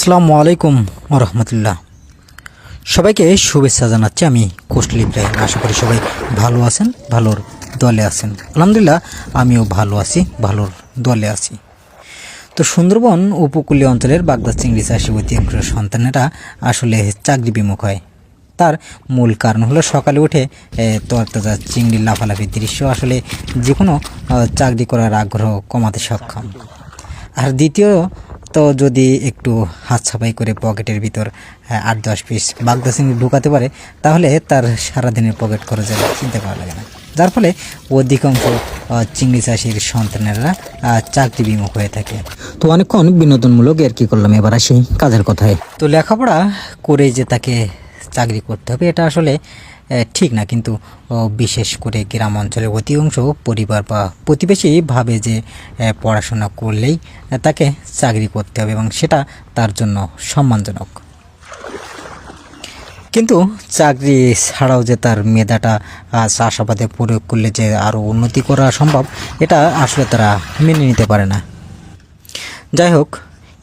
আসসালামু আলাইকুম রহমতুল্লাহ সবাইকে শুভেচ্ছা জানাচ্ছি। আমি কোস্টলি ইব্রাহিম। আশা করি সবাই ভালো আছেন, ভালোর দলে আছেন। আলহামদুলিল্লাহ, আমিও ভালো আছি, ভালোর দলে আছি। তো সুন্দরবন উপকূলীয় অঞ্চলের বাগদা চিংড়ি চাষি অধিকাংশ সন্তানেরা আসলে চাকরি বিমুখ হয়। তার মূল কারণ হলো সকালে উঠে তরতাজা চিংড়ি লাফালাফির দৃশ্য আসলে যে কোনো চাকরি করার আগ্রহ কমাতে সক্ষম। আর দ্বিতীয় তো যদি একটু হাত ছাপাই করে পকেটের ভিতর আহ, আট দশ পিস বাগদা চিংড়ি ঢুকাতে পারে তাহলে তার সারাদিনের পকেট খরচের চিন্তা করা লাগে না। যার ফলে অধিকাংশ চিংড়ি চাষির সন্তানেরা চাকরি বিমুখ হয়ে থাকে। তো অনেকক্ষণ বিনোদনমূলক আর কি করলাম এবার আসি কাজের কথায়। তো লেখাপড়া করে যে তাকে চাকরি করতে হবে এটা আসলে ঠিক না, কিন্তু বিশেষ করে গ্রাম অঞ্চলের অধিকাংশ পরিবার বা প্রতিবেশী ভাবে যে পড়াশোনা করলেই তাকে চাকরি করতে হবে এবং সেটা তার জন্য সম্মানজনক। কিন্তু চাকরি ছাড়াও যে তার মেধাটা চাষাবাদে প্রয়োগ করলে যে আরও উন্নতি করা সম্ভব, এটা আসলে তারা মেনে নিতে পারে না। যাই হোক,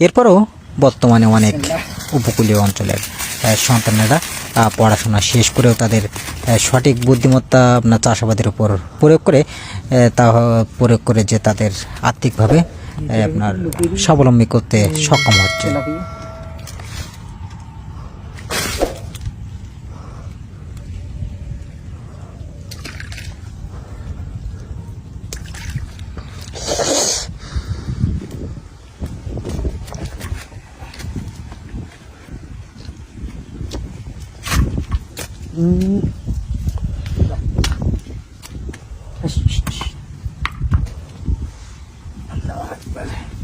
এরপরও বর্তমানে অনেক উপকূলীয় অঞ্চলের সন্তানেরা পড়াশোনা শেষ করেও তাদের সঠিক বুদ্ধিমত্তা আপনার চাষাবাদের উপর প্রয়োগ করে তা প্রয়োগ করে যে তাদের আর্থিকভাবে আপনার স্বাবলম্বী করতে সক্ষম হচ্ছে। Mm. Ay, shh, shh. Ang lahat pala.